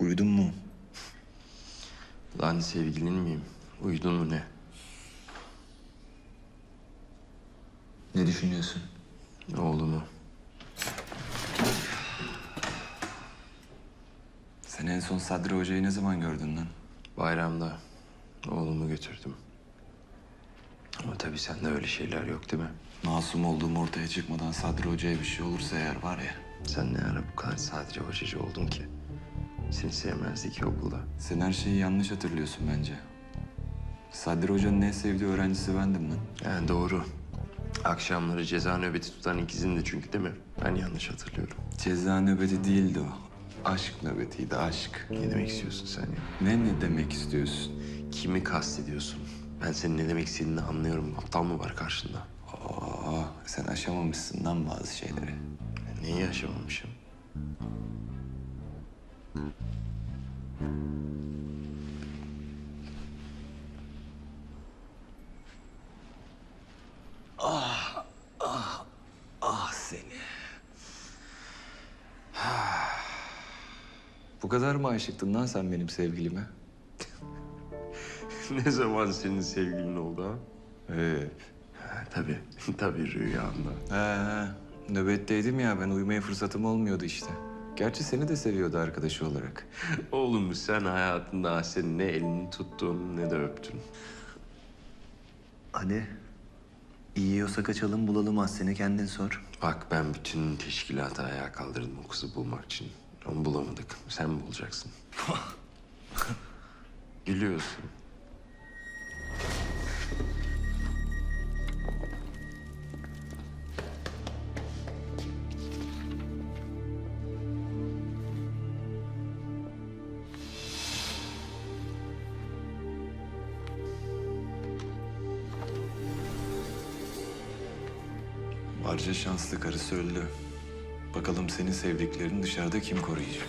Uyudun mu? Lan sevgilin miyim? Uyudun mu ne? Ne düşünüyorsun? Oğlumu. Sen en son Sadri Hoca'yı ne zaman gördün lan? Bayramda oğlumu götürdüm. Ama tabii sende öyle şeyler yok değil mi? Masum olduğum ortaya çıkmadan Sadri Hoca'ya bir şey olursa eğer var ya... Sen ne ara bu kadar sadece hocacı oldun ki? Seni sevmezdi ki okulda. Sen her şeyi yanlış hatırlıyorsun bence. Sadri Hoca'nın en sevdiği öğrencisi bendim lan. Yani doğru. Akşamları ceza nöbeti tutan ikizindi çünkü değil mi? Ben yanlış hatırlıyorum. Ceza nöbeti değildi o. Aşk nöbetiydi, aşk. Ne demek istiyorsun sen ya? Ne ne demek istiyorsun? Kimi kastediyorsun? Ben senin ne demek istediğini anlıyorum. Aptal mı var karşında? Aa, sen aşamamışsın lan bazı şeyleri. Neyi yaşamamışım? Ah seni. Bu kadar mı aşıktın lan sen benim sevgilime? ne zaman senin sevgilin oldu ha? Hep. Tabii, tabii rüyamda. He, he. nöbetteydim ya ben uyumaya fırsatım olmuyordu işte. Gerçi seni de seviyordu arkadaşı olarak. Oğlum sen hayatında Ahsen'in ne elini tuttun ne de öptün. Hadi. İyi yiyorsa kaçalım bulalım Aslen'i kendin sor. Bak ben bütün teşkilatı ayağa kaldırdım o kızı bulmak için. Onu bulamadık. Sen bulacaksın? Gülüyorsun. Barca şanslı karısı öldü. Bakalım senin sevdiklerini dışarıda kim koruyacak?